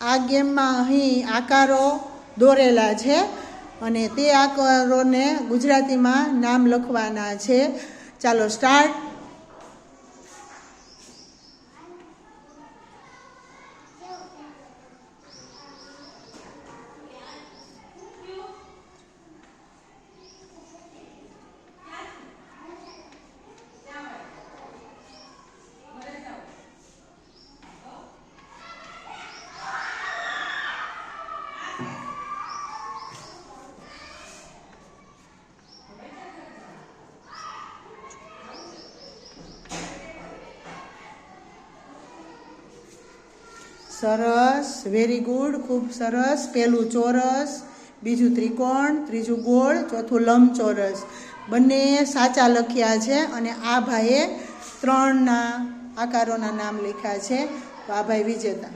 આ ગેમમાં અહીં આકારો દોરેલા છે અને તે આકારોને ગુજરાતીમાં નામ લખવાના છે. ચાલો સ્ટાર્ટ સરસ વેરી ગુડ ખૂબ સરસ. પહેલું ચોરસ, બીજું ત્રિકોણ, ત્રીજું ગોળ, ચોથું લંબચોરસ. બંને સાચા લખ્યા છે અને આ ભાઈએ ત્રણના આકારોના નામ લખ્યા છે. તો આ ભાઈ વિજેતા.